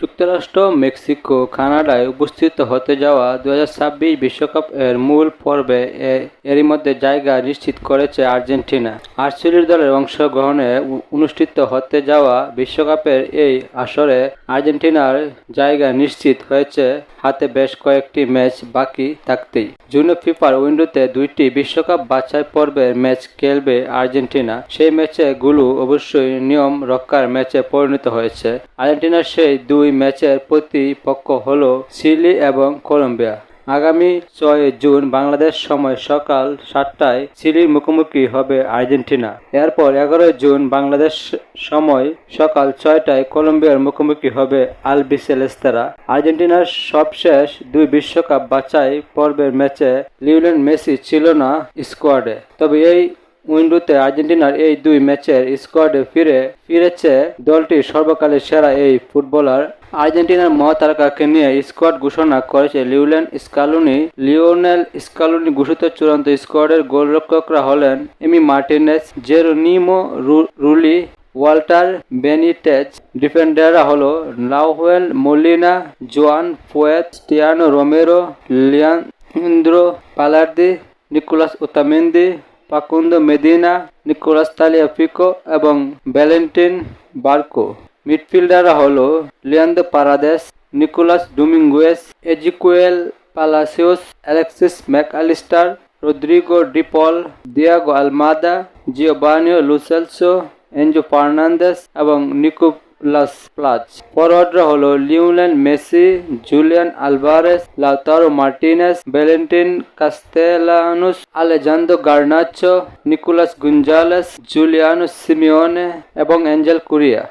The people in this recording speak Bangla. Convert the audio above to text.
যুক্তরাষ্ট্র, মেক্সিকো, কানাডায় উপস্থিত হতে যাওয়া দু হাজার বিশ্বকাপ এর মূল পর্বে এরই মধ্যে জায়গা নিশ্চিত করেছে আর্জেন্টিনা। আর দলের অংশগ্রহণে অনুষ্ঠিত হতে যাওয়া বিশ্বকাপের এই আসরে আর্জেন্টিনার জায়গা নিশ্চিত হয়েছে। হাতে বেশ কয়েকটি ম্যাচ বাকি থাকতেই। জুনে ফিফার উইন্ডোতে দুইটি বিশ্বকাপ বাছাই পর্বের ম্যাচ খেলবে আর্জেন্টিনা। সেই ম্যাচে গুলো অবশ্যই নিয়ম রক্ষার ম্যাচে পরিণত হয়েছে। আর্জেন্টিনার সেই দুই ম্যাচের প্রতিপক্ষ হল চিলি এবং কলম্বিয়া। আগামী ছয় জুন বাংলাদেশ সময় সকাল সাতটায় চিলির মুখোমুখি হবে আর্জেন্টিনা। এরপর এগারোই জুন বাংলাদেশ সময় সকাল ছয়টায় কলম্বিয়ার মুখোমুখি হবে আলবিসেলেস্তারা আর্জেন্টিনার সবশেষ দুই বিশ্বকাপ বাছাই পর্বের ম্যাচে লিওনেল মেসি ছিল না স্কোয়াডে। তবে এই উইন্ডোতে আর্জেন্টিনার এই দুই ম্যাচের স্কোয়াডে ফিরে, ফিরেছে দলটির সর্বকালের সেরা এই ফুটবলার। আর্জেন্টিনার মহাতারকাকে নিয়ে স্কোয়াড ঘোষণা করেছে লিওনেল স্কালুনি। লিওনেল স্কালুনি ঘোষিত চূড়ান্ত স্কোয়াডের গোলরক্ষকরা হলেন Emi Martinez, Geronimo Rulli, Walter Benitez. ডিফেন্ডাররা হলো Nahuel Molina, Juan Foyth টিয়ানো Romero Leandro Balerdi, Nicolas Otamendi Facundo, Medina, Nicolas Tagliafico এবং ভ্যালেন্টিন বার্কো। মিডফিল্ডাররা হল Leandro Paredes, Nicolas Dominguez, Exequiel Palacios Alexis Mac Allister, Rodrigo De Paul, Thiago Almada Giovani Lo Celso Enzo Fernandez এবং নিকোলাস প্লাস ফরওয়ার্ডরা হলো Lionel Messi, Julian Alvarez, Lautaro Martinez, Valentin Castellanos Alejandro Garnacho Nicolas Gonzalez, Giuliano Simeone এবং অ্যাঞ্জেল কুরিয়া।